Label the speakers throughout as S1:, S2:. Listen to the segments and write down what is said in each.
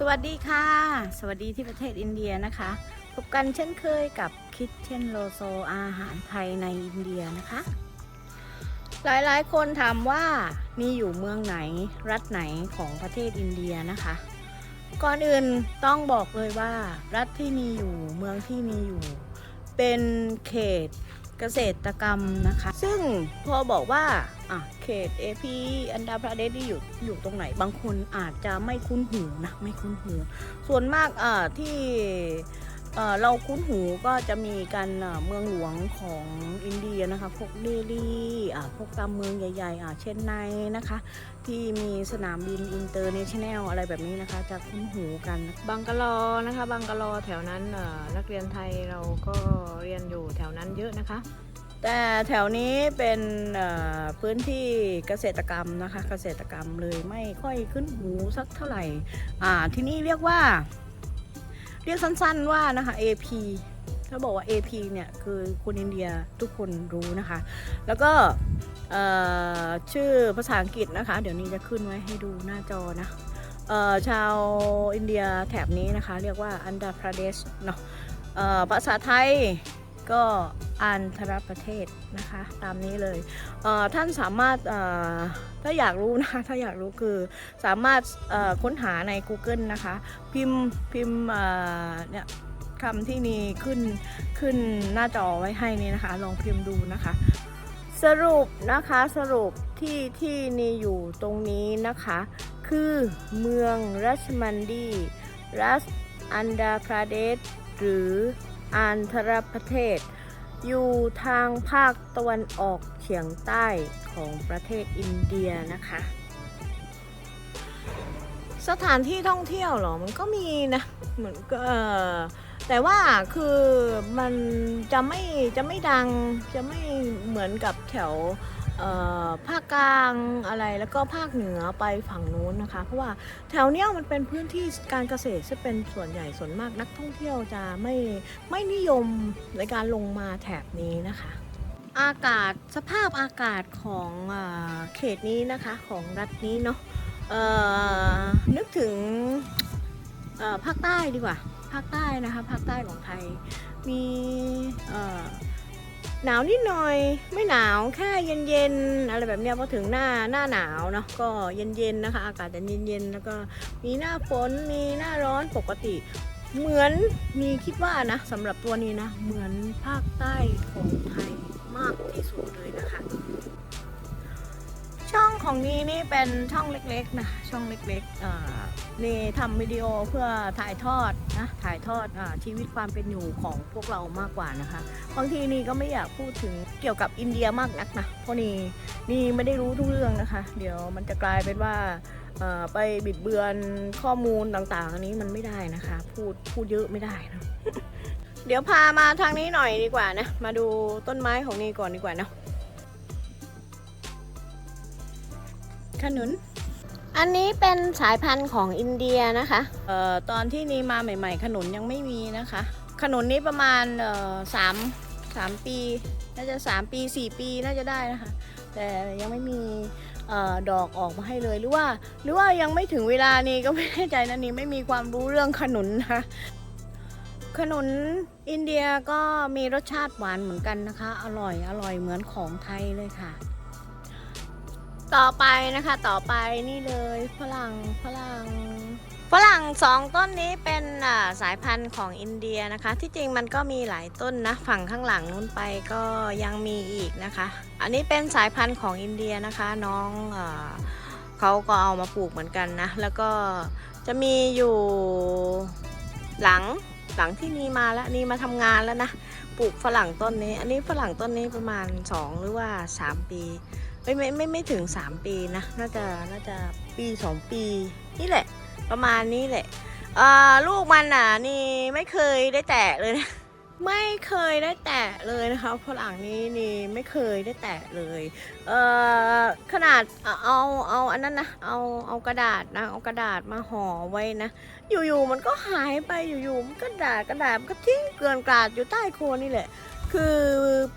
S1: สวัสดีค่ะ สวัสดีที่ประเทศอินเดียนะคะพบกันเช่นเคยกับคิดเช่นโลโซอาหารไทยในอินเดียนะคะ หลายๆ คนถามว่านี่อยู่เมืองไหนรัฐไหนของประเทศอินเดียนะคะ ก่อนอื่นต้องบอกเลยว่า รัฐที่มีอยู่เมืองที่มีอยู่ เป็นเขตเกษตรกรรมนะคะ ซึ่งพอบอกว่า อะเขต AP อันดาประเทศที่อยู่อยู่ตรงไหน บางคนอาจจะไม่คุ้นหูนะไม่คุ้นหู ส่วนมากอะที่เอ่อเราคุ้นหูก็จะมีกันเมืองหลวงของอินเดียนะคะ พวกเดลีอะพวกตามเมืองใหญ่ๆอะเช่นไนนะคะ ที่มีสนามบินอินเตอร์เนชั่นแนลอะไรแบบนี้นะคะ จะคุ้นหูกันบังกะลอนะคะบังกะลอแถวนั้นเอ่อนักเรียนไทยเราก็เรียนอยู่แถวนั้นเยอะนะคะ แต่แถวนี้เป็นพื้นที่เกษตรกรรมนะคะเกษตรกรรมเลยไม่ค่อยขึ้นหูสักเท่าไหร่อ่าที่นี่เรียกว่า เรียกสั้นๆว่านะคะ AP ถ้าบอกว่า AP เนี่ยคือคนอินเดียทุกคนรู้นะคะ แล้วก็ชื่อภาษาอังกฤษนะคะ เดี๋ยวนี้จะขึ้นไว้ให้ดูหน้าจอนะออชาวอินเดียแถบนี้นะคะ เรียกว่าอันดาประเดชเนาะภาษาไทย ก็อันธรประเทศนะคะตามนี้เลยเท่านสามารถถ้าอยากรู้นะคะถ้าอยากรู้คือสามารถค้นหาใน Google นะคะ พิมพ์พิมพ์เนี่ยคำที่นี่ขึ้นขึ้นหน้าจอไว้ให้นี่นะคะ ลองพิมพ์ดูนะคะ สรุปนะคะสรุปที่ที่นี่อยู่ตรงนี้นะคะ คือเมืองรัชมันดี รัฐอันดาประเดชหรือ อันธรประเทศ อยู่ทางภาคตะวันออกเฉียงใต้ของประเทศอินเดียนะคะ สถานที่ท่องเที่ยวเหรอ มันก็มีนะ เหมือนก็แต่ว่าคือมันจะไม่จะไม่ดังจะไม่เหมือนกับแถว ภาคกลางอะไรแล้วก็ภาคเหนือไปฝั่งนู้นนะคะ เพราะว่าแถวเนี้ยมันเป็นพื้นที่การเกษตรซึ่งเป็นส่วนใหญ่ส่วนมากนักท่องเที่ยวจะไม่ไม่นิยมในการลงมาแถบนี้นะคะ อากาศสภาพอากาศของอเขตนี้นะคะของรัฐนี้เนาะนึกถึงภาคใต้ดีกว่าภาคใต้นะคะภาคใต้ของไทยมีเหนาวนิดหน่อยไม่หนาวแค่เย็นๆอะไรแบบเนี้ยพอถึงหน้าหน้าหนาวเนาะก็เย็นๆนะคะ อากาศจะเย็นๆแล้วก็มีหน้าฝนมีหน้าร้อนปกติ เหมือนมีคิดว่านะสำหรับตัวนี้นะ เหมือนภาคใต้ของไทยมากที่สุดเลยนะคะ ของนี้นี่เป็นช่องเล็กๆนะช่องเล็กๆนี่ทำวิดีโอเพื่อถ่ายทอดนะถ่ายทอดอชีวิตความเป็นอยู่ของพวกเรามากกว่านะคะบางทีนี่ก็ไม่อยากพูดถึงเกี่ยวกับอินเดียมากนักนะเพราะนี่นี่ไม่ได้รู้ทุกเรื่องนะคะ เดี๋ยวมันจะกลายเป็นว่าไปบิดเบือนข้อมูลต่างๆ อันนี้มันไม่ได้นะคะ พูดพูดเยอะไม่ได้นะเดี๋ยวพามาทางนี้หน่อยดีกว่านะมาดูต้นไม้ของนี่ก่อนดีกว่านะ ขนุน อันนี้เป็นสายพันธุ์ของอินเดียนะคะเอ่อตอนที่นี่มาใหม่ ๆ ขนุนยังไม่มีนะคะ ขนุนนี้ประมาณเอ่อสามสามปี น่าจะสามปีสี่ปีน่าจะได้นะคะ แต่ยังไม่มีเอ่อดอกออกมาให้เลยหรือว่า หรือว่ายังไม่ถึงเวลานี้ก็ไม่แน่ใจนะนี่ไม่มีความรู้เรื่องขนุนนะคะขนุนอินเดียก็มีรสชาติหวานเหมือนกันนะคะ อร่อยอร่อยเหมือนของไทยเลยค่ะ ต่อไปนะคะ ต่อไปนี่เลยฝรั่งฝรั่งฝรั่งสองต้นนี้เป็นอ่าสายพันธุ์ของอินเดียนะคะ ที่จริงมันก็มีหลายต้นนะฝั่งข้างหลังนู้นไปก็ยังมีอีกนะคะ อันนี้เป็นสายพันธุ์ของอินเดียนะคะน้องอเขาก็เอามาปลูกเหมือนกันนะ แล้วก็จะมีอยู่หลังหลังที่นี่มาแล้วนี่มาทำงานแล้วนะปลูกฝรั่งต้นนี้ อันนี้ฝรั่งต้นนี้ประมาณ 2 หรือว่า 3 ปี ไม่ไม่ไม่ไม่ถึง3ปีนะ น่าจะน่าจะปี2ปี นี่แหละ ประมาณนี้แหละเอ่อลูกมันอะนี่ไม่เคยได้แตะเลยนะไม่เคยได้แตะเลยนะคะฝรั่งนี้นี่ไม่เคยได้แตะเลย เอ่อขนาดเอาเอาอันนั้นนะเอาเอากระดาษนะเอากระดาษมาห่อไว้นะ อยู่ๆมันก็หายไปอยู่ๆมันก็ดาษกระดาษมันก็ทิ้งเกลื่อนกลาดอยู่ใต้โคนนี่แหละ คือ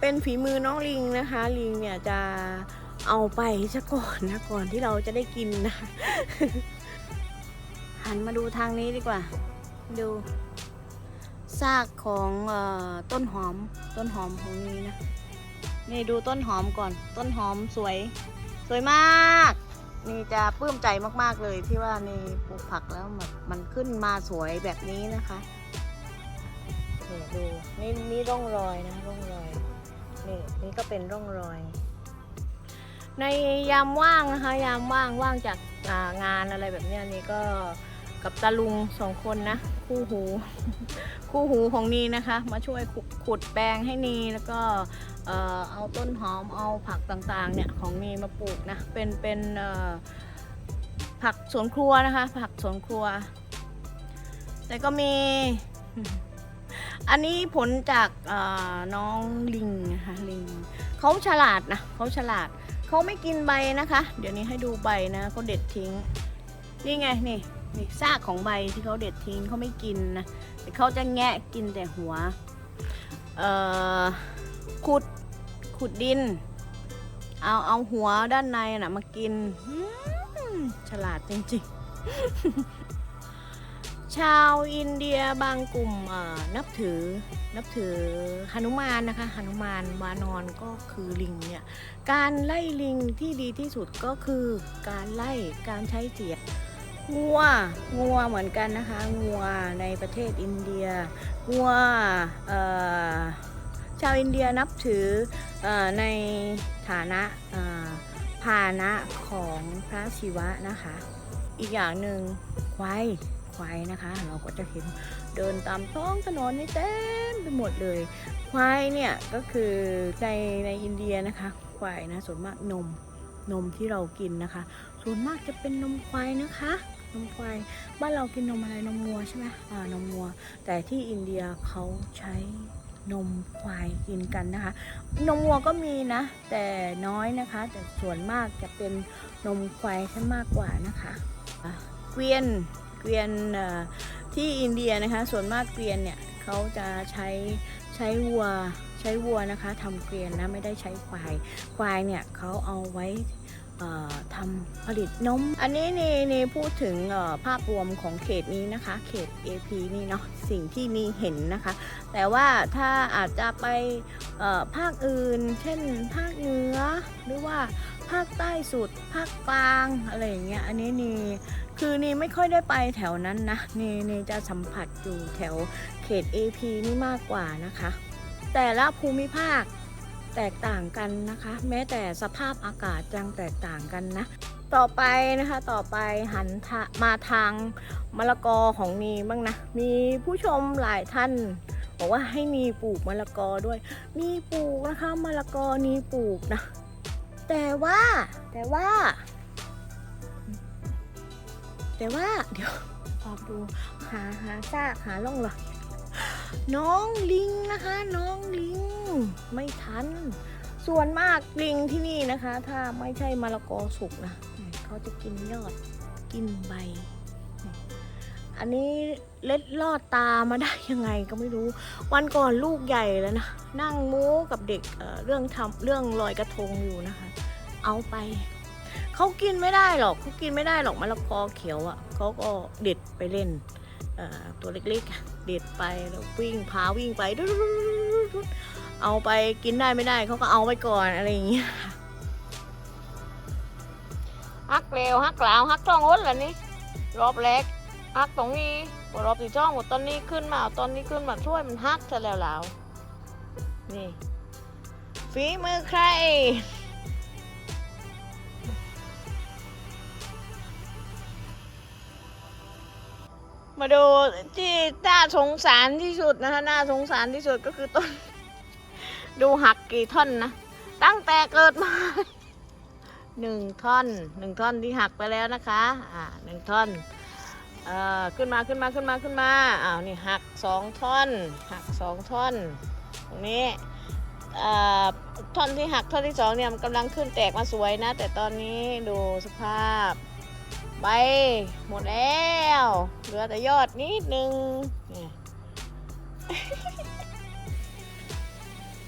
S1: เป็นฝีมือน้องลิงนะคะ ลิงเนี่ยจะ เอาไปซะก่อนนะก่อนที่เราจะได้กินนะ หันมาดูทางนี้ดีกว่า ดูซากของออต้นหอมต้นหอมของนี้นะ นี่ดูต้นหอมก่อน ต้นหอมสวย สวยมาก นี่จะปลื้มใจมาก ๆเลยที่ว่านี่ปลูกผักแล้วมันมันขึ้นมาสวยแบบนี้นะคะนี่ดูนี่นี่ร่องรอยนะร่องรอยนี่นี่ก็เป็นร่องรอย ในยามว่างนะคะ ยามว่างว่างจากงานอะไรแบบนี้นี่ก็กับตาลุงสองคนนะ คู่หู คู่หูของนีนะคะ มาช่วยขุดขุดแปลงให้นีแล้วก็เอาต้นหอมเอาผักต่างๆเนี่ยของนีมาปลูกนะ เป็นเป็นผักสวนครัวนะคะ ผักสวนครัว แต่ก็มี อันนี้ผลจากน้องลิงนะคะลิงเขาฉลาดนะเขาฉลาด เขาไม่กินใบนะคะ เดี๋ยวนี้ให้ดูใบนะเขาเด็ดทิ้ง นี่ไงนี่นี่ซากของใบที่เขาเด็ดทิ้งเขาไม่กินนะแต่เขาจะแงะกินแต่หัวเอ่อขุดขุดดิน เอาเอาหัวด้านในน่ะมากินฉลาดจริงๆ ชาวอินเดียบางกลุ่มนับถือนับถือหนุมานนะคะหนุมานวานอนก็คือลิงเนี่ยการไล่ลิงที่ดีที่สุดก็คือการไล่การใช้เสียงงัวงัวเหมือนกันนะคะงัวในประเทศอินเดียงัวชาวอินเดียนับถืออในฐานะเอ่อพาหนะของพระศิวะนะคะ อีกอย่างหนึ่งควาย ควายนะคะ เราก็จะเห็นเดินตามท้องถนนนี่เต็มไปหมดเลย ควายเนี่ยก็คือในในอินเดียนะคะ ควายนะส่วนมากนมนมที่เรากินนะคะ ส่วนมากจะเป็นนมควายนะคะนมควายบ้านเรากินนมอะไรนมงัวใช่ไหมอ่านมงัว แต่ที่อินเดียเขาใช้นมควายกินกันนะคะ นมวัวก็มีนะ แต่น้อยนะคะ แต่ส่วนมากจะเป็นนมควายซะมากกว่านะคะ เกวียน เกวียนที่อินเดียนะคะ ส่วนมากเกวียนเนี่ยเขาจะใช้ใช้วัวใช้วัวนะคะทำเกวียนนะไม่ได้ใช้ควายควายเนี่ยเขาเอาไว้ทำผลิตนม อันนี้นี่นพูดถึงภาพรวมของเขตนี้นะคะ เขต AP นี่เนาะสิ่งที่นี่เห็นนะคะ แต่ว่าถ้าอาจจะไปภาคอื่น เช่นภาคเหนือหรือว่าภาคใต้สุดภาคกลางอะไรอย่างเงี้ยอันนี้นี่ คือนี่ไม่ค่อยได้ไปแถวนั้นนะนี่นี่จะสัมผัสอยู่แถวเขต AP นี่มากกว่านะคะ แต่ละภูมิภาคแตกต่างกันนะคะ แม้แต่สภาพอากาศยังแตกต่างกันนะ ต่อไปนะคะต่อไปหันมาทางมะละกอของนีบ้างนะ มีผู้ชมหลายท่านบอกว่าให้นีปลูกมะละกอด้วยนีปลูกนะคะมะละกอนีปลูกนะ แต่ว่าแต่ว่า แต่ว่าเดี๋ยวออกดูหาหาซากหาล่องรอยน้องลิงนะคะ น้องลิง ไม่ทัน ส่วนมากลิงที่นี่นะคะ ถ้าไม่ใช่มะละกอสุกนะเขาจะกินยอดกินใบ อันนี้เล็ดลอดตามาได้ยังไงก็ไม่รู้ วันก่อนลูกใหญ่แล้วนะ นั่งโม้กับเด็กเเรื่องทำเรื่องลอยกระทงอยู่นะคะ เอาไป เขากินไม่ได้หรอกเขากินไม่ได้หรอกมะละกอเขียวอะ่ะเขาก็เด็ดไปเล่นตัวเล็กๆ เด็ดไปแล้ววิ่งพาวิ่งไปดุ๊ดๆๆๆเอาไปกินได้ไม่ได้เขาก็เอาไปก่อนอะไรอย่างเงี้ยฮักเร็วฮักลาวฮักท้องอ้นเหรอนี่รอบแรกฮักตรงนี้พอรอบที่ช่องหมดตอนนี้ขึ้นมาเอาตอนนี้ขึ้นมาช่วยมันฮักซะแล้วแล้วนี่ฝีมือใคร มาดูที่น่าสงสารที่สุดนะคะน่าสงสารที่สุดก็คือต้น ดูหักกี่ท่อนนะ ตั้งแต่เกิดมาหนึ่งท่อนหนึ่งท่อนที่หักไปแล้วนะคะอ่าหนึ่งท่อนเอ่อขึ้นมาขึ้นมาขึ้นมาขึ้นมาอ้าวนี่หักสองท่อน หักสองท่อน ตรงนี้เอ่อท่อนที่หักท่อนที่สองเนี่ยมันกำลังขึ้นแตกมาสวยนะ แต่ตอนนี้ดูสภาพ ใบหมดแล้ว เหลือแต่ยอดนิดนึง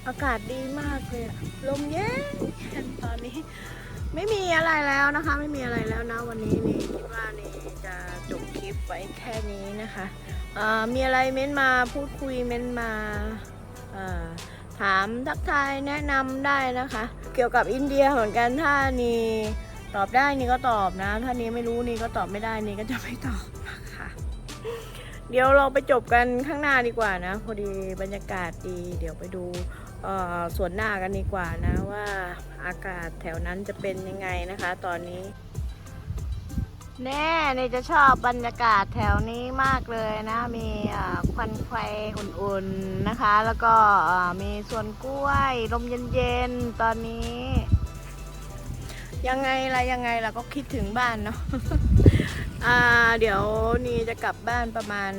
S1: อากาศดีมากเลยอะลมเย็นตอนนี้ ไม่มีอะไรแล้วนะคะ ไม่มีอะไรแล้วนะวันนี้นี่คิดว่านี่จะจบคลิปไว้แค่นี้นะคะมีอะไรเม้นมาพูดคุยเม้นมาถามทักทายแนะนำได้นะคะ เกี่ยวกับอินเดียเหมือนกันถ้านี่ ตอบได้นี่ก็ตอบนะ ถ้านี่ไม่รู้นี่ก็ตอบไม่ได้นี่ก็จะไม่ตอบนะคะเดี๋ยวเราไปจบกันข้างหน้าดีกว่านะ พอดีบรรยากาศดี เดี๋ยวไปดูสวนหน้ากันดีกว่านะว่าอากาศแถวนั้นจะเป็นยังไงนะคะ ตอนนี้ แน่ในจะชอบบรรยากาศแถวนี้มากเลยนะ มีควันไฟอุ่นๆนะคะ แล้วก็มีสวนกล้วยลมเย็นๆตอนนี้ ยังไงละยังไงล่ะก็คิดถึงบ้านเนาะ อ่าเดี๋ยวนี่จะกลับบ้านประมาณ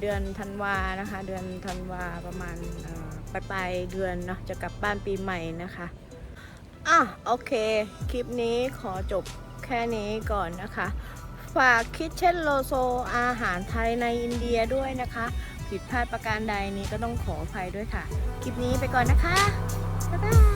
S1: เดือนธันวานะคะ เดือนธันวาประมาณปลายปลายเดือนเนาะจะกลับบ้านปีใหม่นะคะอะโอเค คลิปนี้ขอจบแค่นี้ก่อนนะคะ ฝากคิดเช่นโลโซอาหารไทยในอินเดียด้วยนะคะ ผิดพลาดประการใดนี้ก็ต้องขออภัยด้วยค่ะ คลิปนี้ไปก่อนนะคะ บ๊ายบาย